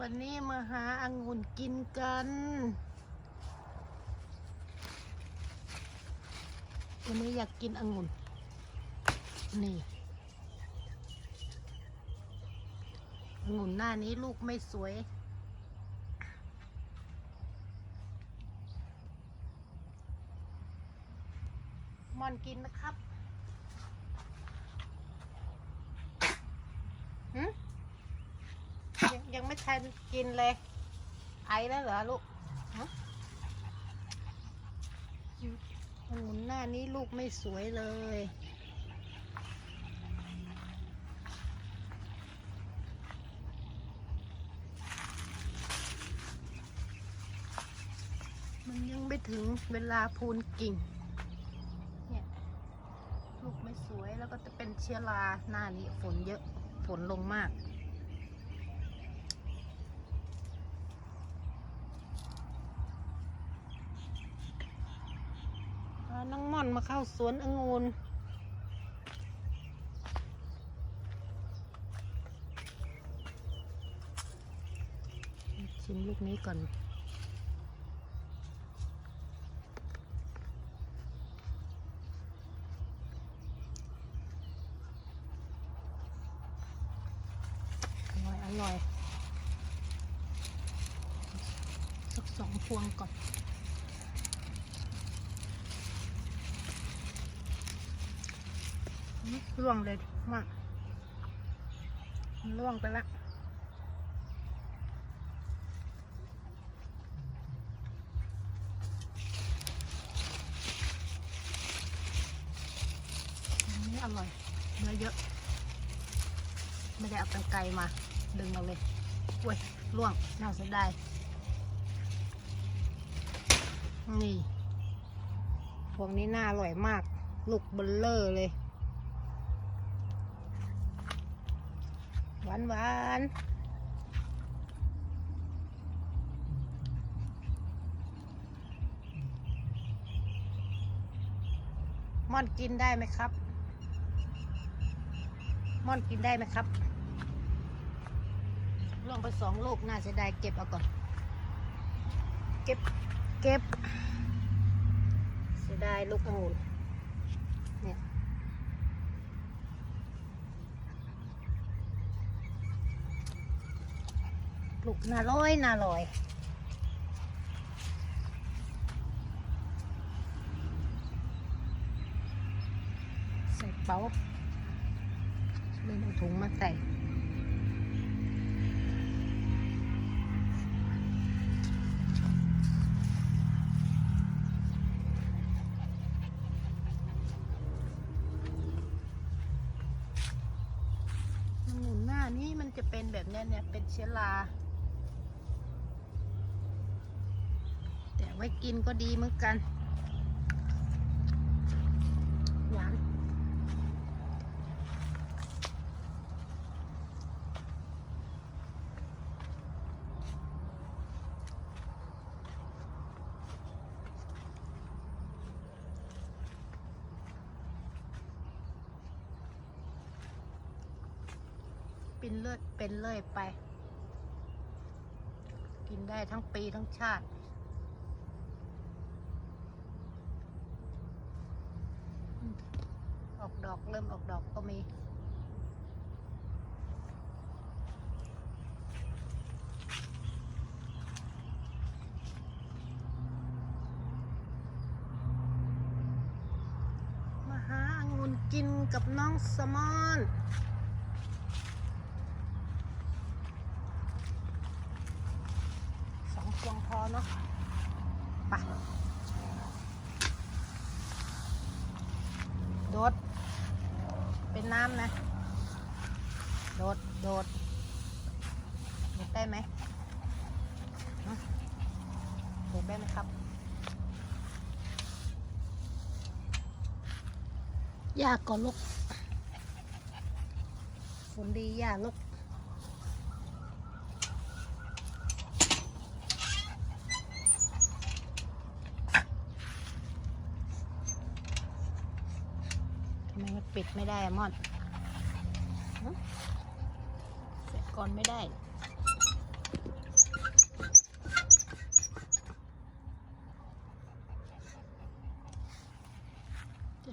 วันนี้มาหาองุ่นกินกัน วันนี้อยากกินองุ่น นี่องุ่นหน้านี้ลูกไม่สวย มอนกินนะครับหืมยังยังไม่ ทันกินเลย ไอแล้วเหรอลูกฮะองุ่นหน้านี้ลูกไม่สวยเลย มันยังไม่ถึงเวลาพูนกิ่ง เนี่ย ลูกไม่สวยแล้วก็จะเป็นเชื้อราหน้านี้ฝนเยอะ ฝนลงมาก น้องม่อนมาเข้าสวนองุ่นชิมลูกนี้ก่อนอร่อยอร่อยสักสองพวงก่อน อื้อร่วงเลยมากมันร่วงไปละอันนี้อร่อยเนื้อเยอะ ไม่ได้เอากันไกลมา ดึงเอาเลยอุ้ยร่วงน่าเสียดายนี่ พวกนี้น่าอร่อยมาก ลูกเบลเลอร์เลย หวานหวานม่อนกินได้ไหมครับ ม่อนกินได้ไหมครับล่วงไปสองลูกน่าเสียดายเก็บเอาก่อน เก็บ เก็บ เสียดายลูกองุ่นเนี่ย ลูกน่าร้อยน่าลอยใส่เป๋าเลยเอาถุงมาใส่องุ่นหน้านี้มันจะเป็นแบบนี้เนี่ยเป็นเชื้อรา แต่ ไว้กินก็ดีเหมือนกัน หวาน เป็นเลือดเป็นเลื่อยไป กินได้ทั้งปีทั้งชาติ ออกดอกเริ่มออกดอกก็มีมาหาองุ่นกินกับน้องสมอนสองพวงพอเนาะไป โดด เป็นน้ำนะ โดด โดดโดดได้ไหมฮะโดดได้ไหมครับ ยากก่อนลูกฝนดียากลูก ปิดไม่ได้มอดเสร็จก่อนไม่ได้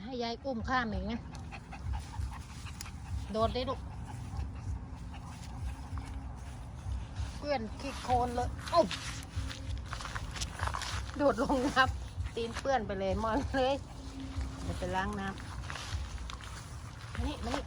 ให้ยายอุ้มข้ามเองนะ โดดได้ลูกเพื่อนขี้โคลนเลยโอ้โดดลงน้ำตีนเปื่อนไปเลยมอนเลยเะไปล้างน้ำ นี่มานี่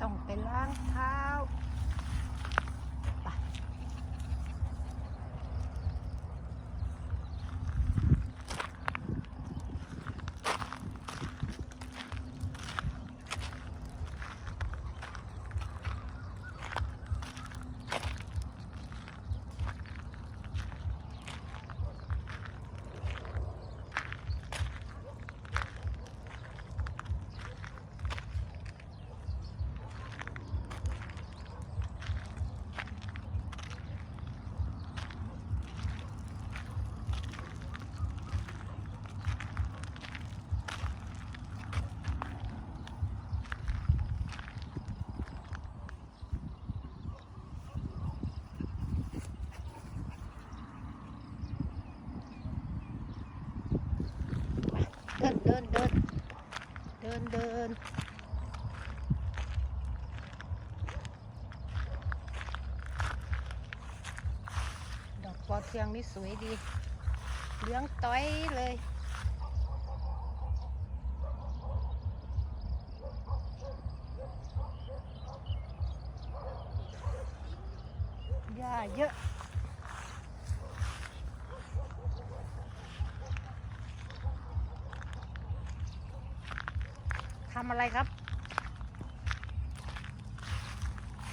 ต้องไปล้างเท้า เดินเดินเดินเดินเดินดอกปอเทืองนี่สวยดีเหลี้ยงต้อยเลย หญ้าเยอะ ทำอะไรครับ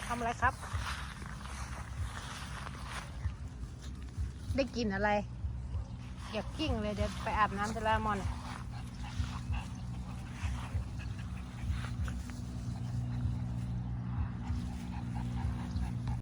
ทำอะไรครับ ได้กินอะไรอยากกิ้งเลยเดี๋ยวไปอาบน้ำเทลามอน